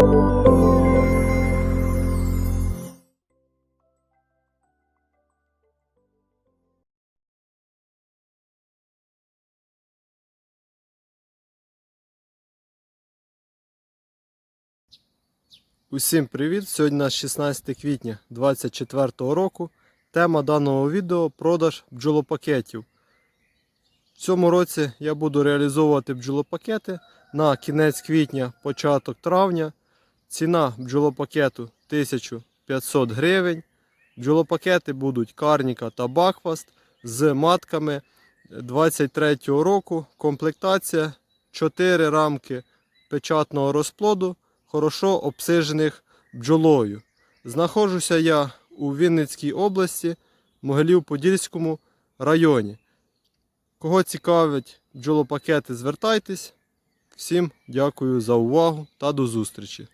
Усім привіт! Сьогодні у нас 16 квітня 2024 року. Тема даного відео продаж бджолопакетів. В цьому році я буду реалізовувати бджолопакети на кінець квітня, початок травня. Ціна бджолопакету 1500 гривень. Бджолопакети будуть Карніка та Бакфаст з матками 23 року. Комплектація 4 рамки печатного розплоду хорошо обсижених бджолою. Знаходжуся я у Вінницькій області, Могилів-Подільському районі. Кого цікавить бджолопакети, звертайтесь. Всім дякую за увагу та до зустрічі!